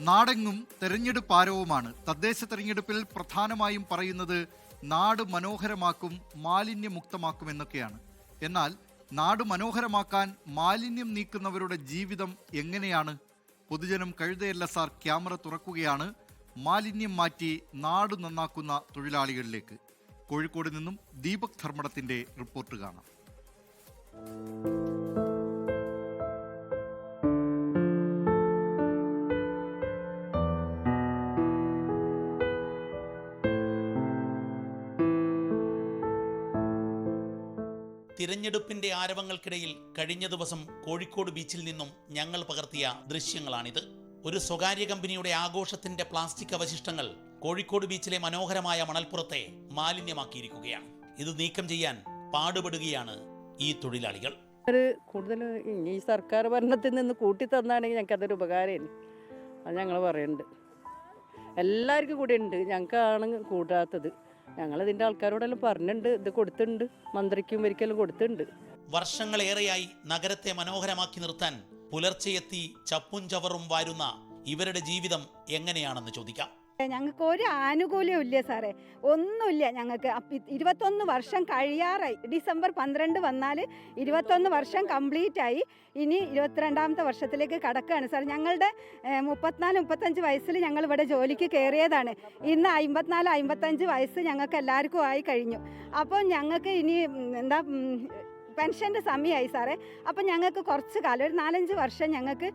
നാടെങ്ങും തെരഞ്ഞെടുപ്പ് ആരവമാണ് തദ്ദേശ തെരഞ്ഞെടുപ്പിൽ പ്രധാനമായും പറയുന്നത് നാട് മനോഹരമാക്കും മാലിന്യമുക്തമാക്കും എന്നൊക്കെയാണ് എന്നാൽ നാട് മനോഹരമാക്കാൻ മാലിന്യം നീക്കുന്നവരുടെ ജീവിതം എങ്ങനെയാണ്? പൊതുജനം കഴുതയല്ല സാർ ക്യാമറ തുറക്കുകയാണ്. മാലിന്യം മാറ്റി നാട് നന്നാക്കുന്ന തൊഴിലാളികളിലേക്ക്. കോഴിക്കോട് നിന്നും ദീപക് ധർമ്മടത്തിന്റെ റിപ്പോർട്ട് കാണാം. തിരഞ്ഞെടുപ്പിന്റെ ആരവങ്ങൾക്കിടയിൽ കഴിഞ്ഞ ദിവസം കോഴിക്കോട് ബീച്ചിൽ നിന്നും ഞങ്ങൾ പകർത്തിയ ദൃശ്യങ്ങളാണിത്. ഒരു സ്വകാര്യ കമ്പനിയുടെ ആഘോഷത്തിന്റെ പ്ലാസ്റ്റിക് അവശിഷ്ടങ്ങൾ കോഴിക്കോട് ബീച്ചിലെ മനോഹരമായ മണൽപ്പുറത്തെ മാലിന്യമാക്കിയിരിക്കുകയാണ്. ഇത് നീക്കം ചെയ്യാൻ പാടുപെടുകയാണ് ഈ തൊഴിലാളികൾ. കൂടുതൽ ഈ സർക്കാർ ഭരണത്തിൽ നിന്ന് കൂട്ടി തന്നാണെങ്കിൽ ഞങ്ങൾക്ക് അതൊരു ഉപകാരമാണ്. അത് ഞങ്ങൾ പറയുന്നുണ്ട്. എല്ലാവർക്കും കൂടി ഉണ്ട്. ഞങ്ങൾക്കാണ് കൂട്ടാത്തത്. ഞങ്ങൾ ഇതിന്റെ ആൾക്കാരോടെല്ലാം പറഞ്ഞിട്ടുണ്ട് ഇത് കൊടുത്തിട്ടുണ്ട് മന്ത്രിക്കും ഒരിക്കലും കൊടുത്തിട്ടുണ്ട്. വർഷങ്ങളേറെയായി നഗരത്തെ മനോഹരമാക്കി നിർത്താൻ പുലർച്ചെയെത്തി ചപ്പും ചവറും വാരുന്ന ഇവരുടെ ജീവിതം എങ്ങനെയാണെന്ന് ചോദിക്കാം. ഞങ്ങൾക്ക് ഒരു ആനുകൂല്യവും ഇല്ല സാറേ. ഒന്നുമില്ല ഞങ്ങൾക്ക്. ഇരുപത്തൊന്ന് വർഷം കഴിയാറായി. ഡിസംബർ പന്ത്രണ്ട് വന്നാൽ ഇരുപത്തൊന്ന് വർഷം കംപ്ലീറ്റ് ആയി ഇനി ഇരുപത്തിരണ്ടാമത്തെ വർഷത്തിലേക്ക് കടക്കുകയാണ് സാർ ഞങ്ങളുടെ മുപ്പത്തിനാല് മുപ്പത്തഞ്ച് വയസ്സിൽ ഞങ്ങൾ ഇവിടെ ജോലിക്ക് കയറിയതാണ്. ഇന്ന് അമ്പത്തിനാല് അമ്പത്തഞ്ച് വയസ്സ് ഞങ്ങൾക്ക് എല്ലാവർക്കും ആയി കഴിഞ്ഞു. അപ്പോൾ ഞങ്ങൾക്ക് ഇനി എന്താ പെൻഷന്റെ സമയമായി സാറേ. അപ്പം ഞങ്ങൾക്ക് കുറച്ച് കാലം ഒരു നാലഞ്ച് വർഷം ഞങ്ങൾക്ക്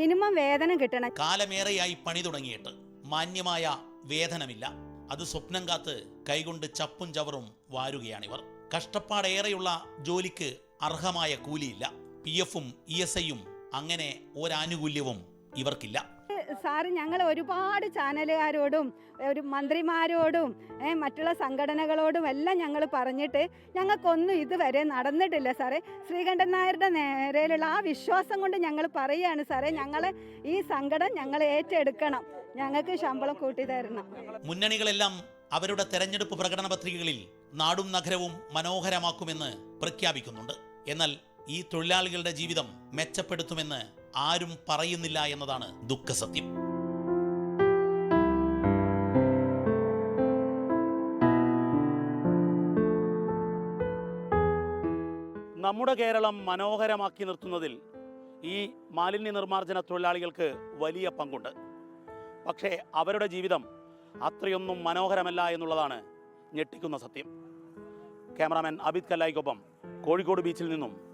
മിനിമം വേതനം കിട്ടണം. കാലമേറെയായി പണി തുടങ്ങിയിട്ട്. മാന്യമായ വേതനമില്ല. അത് സ്വപ്നം കാത്ത് കൈകൊണ്ട് ചപ്പും ചവറും വാരുകയാണിവർ. കഷ്ടപ്പാടേറെയുള്ള ജോലിക്ക് അർഹമായ കൂലിയില്ല. പി എഫും ഇ എസ് ഐയും അങ്ങനെ ഒരാനുകൂല്യവും ഇവർക്കില്ല. സാറ് ഞങ്ങൾ ഒരുപാട് ചാനലുകാരോടും ഒരു മന്ത്രിമാരോടും മറ്റുള്ള സംഘടനകളോടും എല്ലാം ഞങ്ങൾ പറഞ്ഞിട്ട് ഞങ്ങൾക്കൊന്നും ഇതുവരെ നടന്നിട്ടില്ല സാറേ. ശ്രീകണ്ഠൻ നായരുടെ നേരെയുള്ള ആ വിശ്വാസം കൊണ്ട് ഞങ്ങൾ പറയുകയാണ് സാറേ ഞങ്ങൾ ഈ സങ്കടം ഞങ്ങൾ ഏറ്റെടുക്കണം. ഞങ്ങൾക്ക് ശമ്പളം കൂട്ടി തരണം. മുന്നണികളെല്ലാം അവരുടെ തെരഞ്ഞെടുപ്പ് പ്രകടന പത്രികകളിൽ നാടും നഗരവും മനോഹരമാക്കുമെന്ന് പ്രഖ്യാപിക്കുന്നുണ്ട്. എന്നാൽ ഈ തൊഴിലാളികളുടെ ജീവിതം മെച്ചപ്പെടുത്തുമെന്ന് ആരും പറയുന്നില്ല എന്നതാണ് ദുഃഖസത്യം. നമ്മുടെ കേരളം മനോഹരമാക്കി നിർത്തുന്നതിൽ ഈ മാലിന്യ നിർമ്മാർജന തൊഴിലാളികൾക്ക് വലിയ പങ്കുണ്ട്. പക്ഷേ അവരുടെ ജീവിതം അത്രയൊന്നും മനോഹരമല്ല എന്നുള്ളതാണ് ഞെട്ടിക്കുന്ന സത്യം. ക്യാമറാമാൻ അബിത് കല്ലായിക്കൊപ്പം കോഴിക്കോട് ബീച്ചിൽ നിന്നും